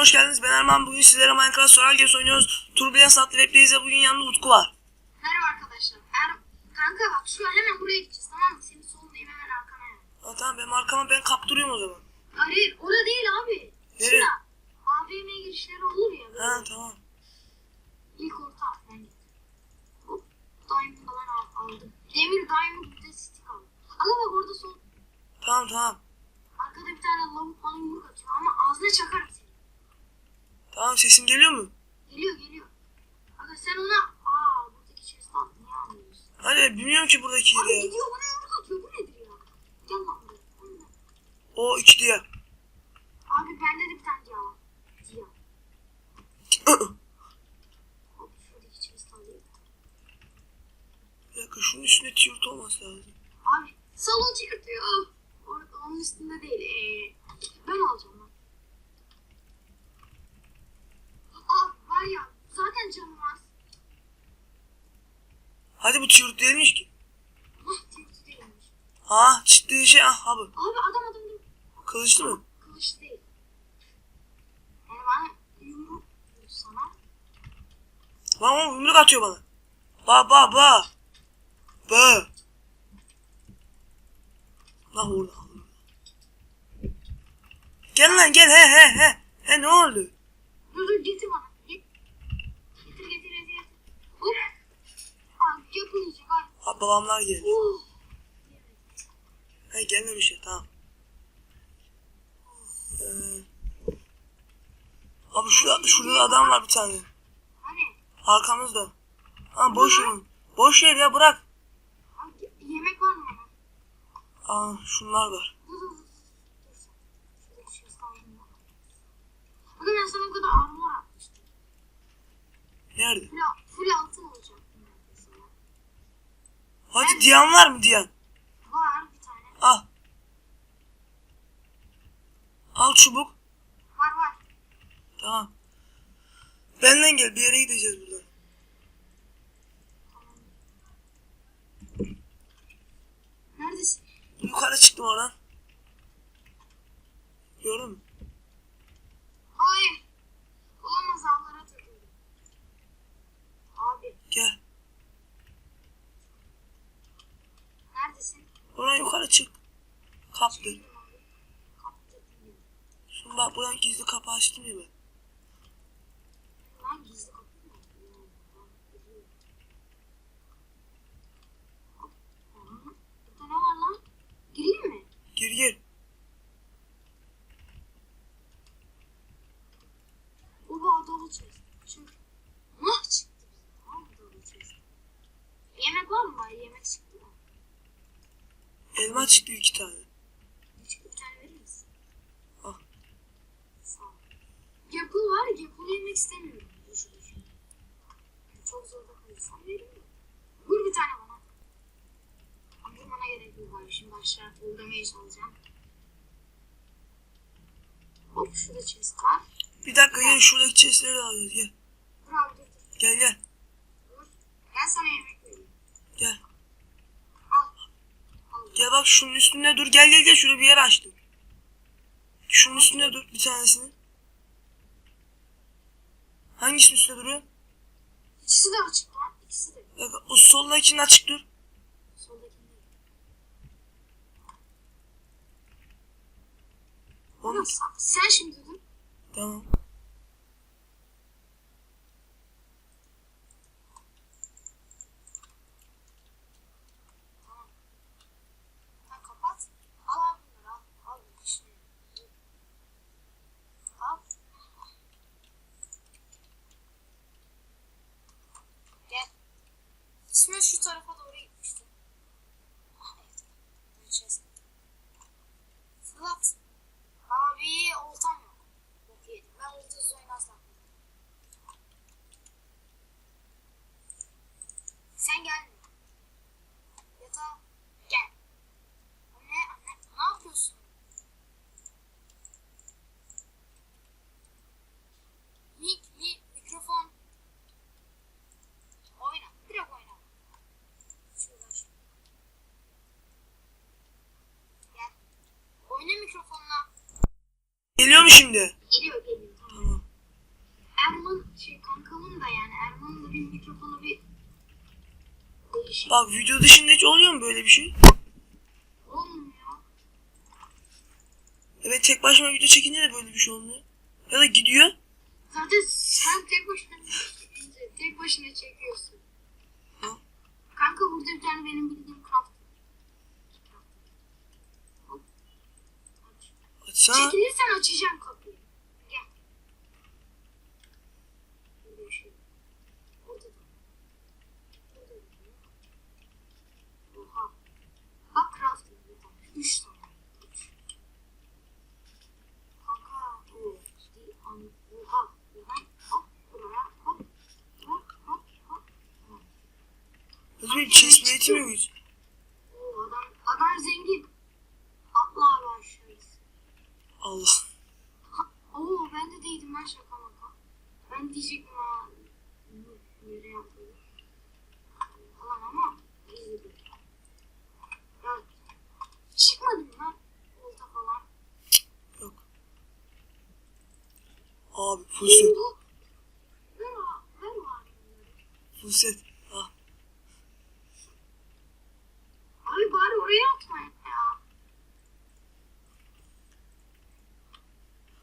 hoş geldiniz. Ben Erman. Bugün sizlere Minecraft Survival Games oynuyoruz. Turbulence adlı webdeyiz ve bugün yanımda Utku var. Merhaba arkadaşlar. Er, kanka bak şu an hemen buraya gideceğiz tamam mı? Senin solundayım hemen arkana. Ha, tamam benim arkama ben kaptırıyorum o zaman. Hayır orada değil abi. Nereye? Şura. AVM girişleri olur ya. Böyle. Ha tamam. İlk orta ben gittim. Hop. Diamond falan al- aldım. Demir diamond bir de stick aldım. Ama bak orada sol. Tamam tamam. Arkada bir tane lavuk bana yumruk atıyor ama ağzına çakarım Tamam sesin geliyor mu? Geliyor geliyor. Aga sen ona aa buradaki chest'tan niye almıyorsun? Hadi bilmiyorum ki buradaki Abi yeri ya. gidiyor bana yumruk atıyor. Bu nedir ya? Gel lan buraya. O iki diye. Abi bende de bir tane diya var. Diya. Hop şuradaki chest alayım. Bir dakika şunun üstünde tiyurt olması lazım. Abi salon çıkartıyor. Onun üstünde değil. Ee, ben alacağım lan. Aa var ya zaten canım az. Hadi bu tiyurt değilmiş ki. Hah tepsi değilmiş. Ha çıktığı şey ah abi. Abi adam adam değil. Kılıçlı mı? Kılıç değil. Yani bana yumruk sana. Lan o yumruk atıyor bana. Ba ba ba. Ba. Lan orada. Gel lan gel he he he. He ne oldu? Dur dur getir bana. Get. Getir getir getir. getir. Hop. Abi yapılacak abi. Ha, babamlar geldi. Oh. He gelmemiş ya tamam. Ee, abi şurada, şurada da adam var bir tane. Hani Arkamızda. Ha boş verin. Boş yer ya bırak. abi yemek var mı? Aa şunlar var. Şey. Bakın ben sana o kadar armor atmıştım. Nerede? Full, full altın olacak. Hadi diyen var mı diyen? Var bir tane. Al. Al çubuk. Var var. Tamam. Benden gel bir yere gideceğiz buradan. Neredesin? Yukarı çıktım oradan. Gördün mü? Hayır. Olamaz ağlara takıldım. Abi Gel. neredesin? Oradan yukarı çık. Kaptı. Değilim abi. Kaptırdım beni. Şimdi bak buradan gizli kapı açtım ya ben. Gir gir. Oha dolu chest. Çünkü? Yemek var mı? Yemek çıktı? Elma çıktı iki tane. Bir tane verir misin? Al. Sağ ol. Gapple var Gapple'ı yemek istemiyorum. Yani çok zorda kalırsam veririm. Vur bir tane bana. Vurmana gerek yok abi. Şimdi aşağı uğramaya çalışacağım. Hop şurada chest var. Bir dakika gel şuradaki chestleri de alacağız gel. Dur abi dur. Gel gel. Dur. Ben sana yemek vereyim. Gel. Gel bak şunun üstünde dur. Gel gel gel şurada bir yer açtım. Şunun üstünde dur bir tanesini. Hangisinin üstünde duruyor? İkisi de açık lan. İkisi de. Dakika, o soldakinin açık dur. Soldakinde. Onu... Sen şimdi dur. Tamam. şimdi? Geliyor Erman şey kankamın da yani Erman'ın da bir mikrofonu bir değişik. Bak video dışında hiç oluyor mu böyle bir şey? Olmuyor. Evet tek başıma video çekince de böyle bir şey olmuyor. Ya da gidiyor. Zaten sen tek başına tek başına çekiyorsun. Hı? Kanka burada bir tane benim bildiğim kanal Açsana. Çekilirsen açacağım kapıyı. Gel. Oha. Bak crafting. Üç tane. Üç. Kanka. o an- Oha. Oha. Hop. Buraya. Hop. Hop. Hop. Hop. Hop. Hadi benim chest plate'im yok hiç. Oo, adam, adam zengin. Atla abi aşağıya. Allah. Oo ben de değildim ben şaka maka. Ben diyecektim ha. Nereye yaptım? Falan ama iyiydi. Ya çıkmadım lan. Olta falan. Yok. Abi full set. Oo, Ver o- ver o abi bunları. Full set. Ah. Abi bari oraya atma ya.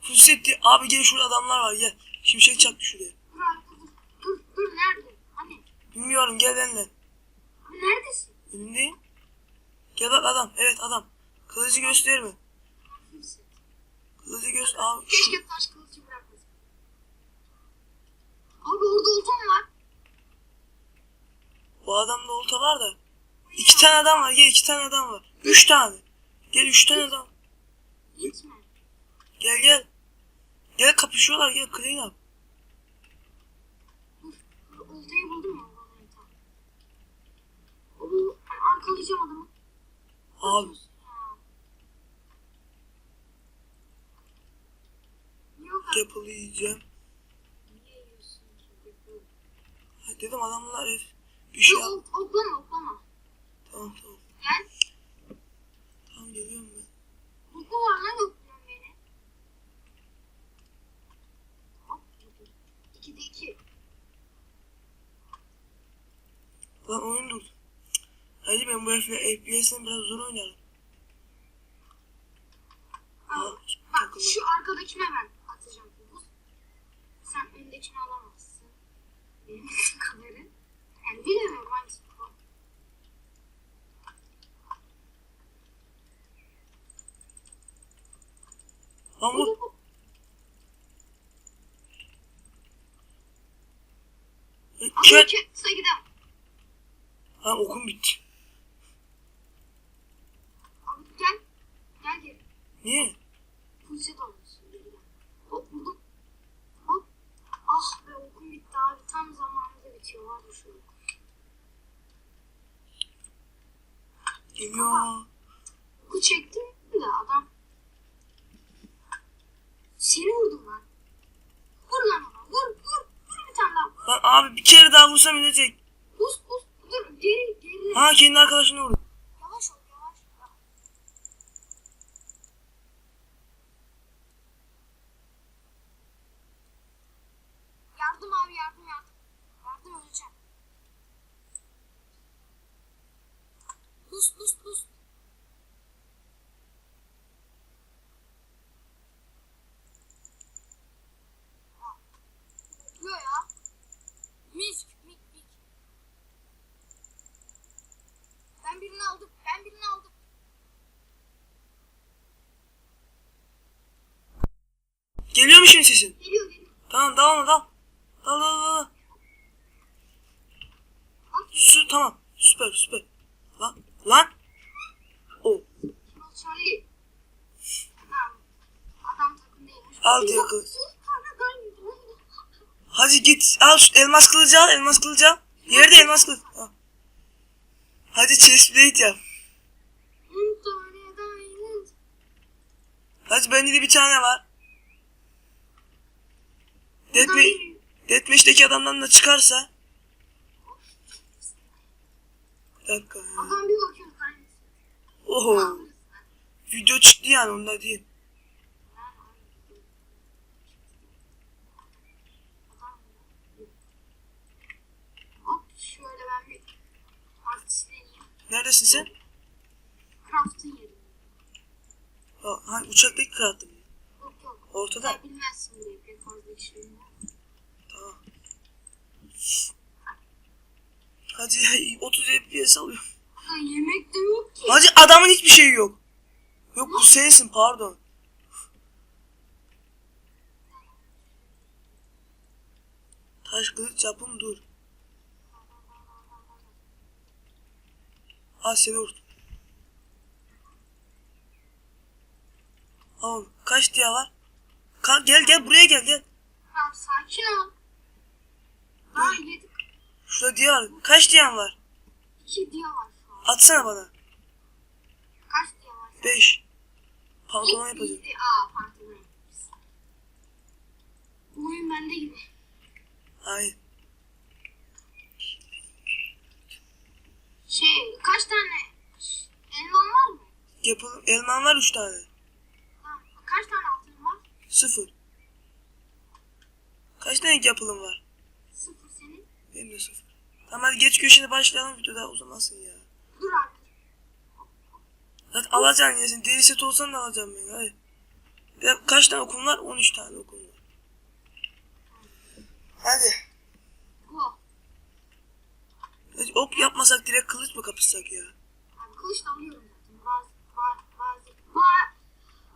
Full set diye. Abi gel şurada adamlar var gel. Şimşek çaktı şuraya. Dur dur. Dur dur nerede? Hani? Bilmiyorum gel. Abi neredesin? Önündeyim. Gel bak adam. Evet adam. Kılıcı gösterme. Kimsin? Kılıcı göster. Abi. Keşke taş kılıcı. Abi orada oltam var. Bu adamda olta var da. İki tane adam var. Gel iki tane adam var. Üç tane. Gel üç tane adam. Gitme. Gel gel. Gel kapışıyorlar gel clean up. Oltayı buldum ya. Arkalayacağım adamı. Abi. Yok abi. Apple'ı yiyeceğim. Niye yiyorsun ki? Dur, Ha, Dedim adamlar hep bir şey ok- oklama oklama. Tamam tamam. Gel. Tamam geliyorum ben. Oku var lan okluyorsun beni. Lan oyun durdu. Hacı ben bu FPS'den biraz zor oynarım. Al. Bak şu arkadakine ben atacağım. Sen öndekini alamazsın. Benim. Vur. bu bu. Ama Ket. Cat'sa gider. Ha okum bitti. Abi gel. Gel geri. Niye? Pulset olmuşsun geri gel. Hop vurdum. Hop. Ah be okum bitti abi. Tam zamanında bitiyor var ya şu Geliyor. Oku çektim de adam. Seni vurdum lan. Vur lan ona. Vur vur. Vur bir tane daha. Lan abi bir kere daha vursam inecek. Buz buz. Dur geri geri. Ha kendi arkadaşını vurdu. Buz buz buz. Yok ya. Mis mik mik. Ben birini aldım. Ben birini aldım. Geliyor mu şimdi sesin? Geliyor geliyor. Tamam dal ona. Dal dal dal. dal. Su tamam. Süper süper. Lan. O. Al diyor kız. Hadi git al şu elmas kılıcı al elmas kılıcı al. Yerde elmas kılıcı. Al. Hadi chest plate yap. Hadi bende de bir tane var. Deathmatch'teki adamdan da çıkarsa. dakika ya. Adam bir bakıyorum kaynasın. Oho. Video çıktı yani onda değil. Neredesin sen? Craft'ın yerinde. Ha, hani uçaktaki craft'ın mı? Yok yok. Ortada. Ya bilmezsin diye pek fazla Tamam. Hadi ya 30 FPS alıyorum. Ha yemek de yok ki. Hadi adamın hiçbir şeyi yok. Yok bu sensin pardon. Taş kılıç yapın dur. Al seni vurdum. Al kaç diye var? Kalk gel gel buraya gel gel. Tamam sakin ol. Daha yedik. Şurada diye var. Kaç diyen var? İki diye var şu an. Atsana bana. Kaç diye var? 5. Pantolon İlk yapacağım. bildi- Aa pantolon yapacağız. Bu oyun bende gibi. Hayır. Şey kaç tane elman var mı? Yapalım. Elman var 3 tane. Ha, kaç tane altın var? Sıfır. Kaç tane yapılım var? Sıfır senin. Benim de sıfır. Tamam hadi geç köşene başlayalım videoda uzamasın ya. Dur abi. Zaten alacaksın ya sen deri set olsan da alacağım ben hadi. Ya kaç tane okum var? 13 tane okum var. Hadi. Bu. Hadi Hop yapmasak direkt kılıç mı kapışsak ya? Abi kılıç da alıyorum zaten. Bazı, bazı, bazı, ba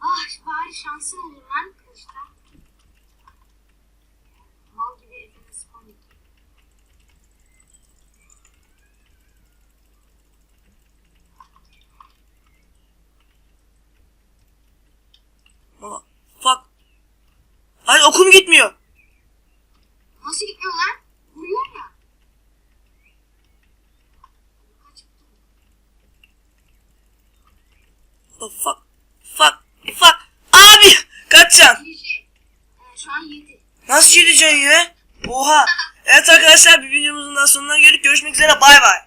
ah bari şansın olur lan kılıçta. Mal gibi efendim spam ediyor. Ama fuck. Hadi okum gitmiyor. Nasıl gitmiyor lan? Vuruyor ya. Kaç Oh, fuck. Fuck. Fuck. Abi kaçacaksın. GG. Ee, şu an 7. Nasıl gideceksin ya? Oha. Evet arkadaşlar bir videomuzun daha sonuna geldik. Görüşmek üzere. Bay bay.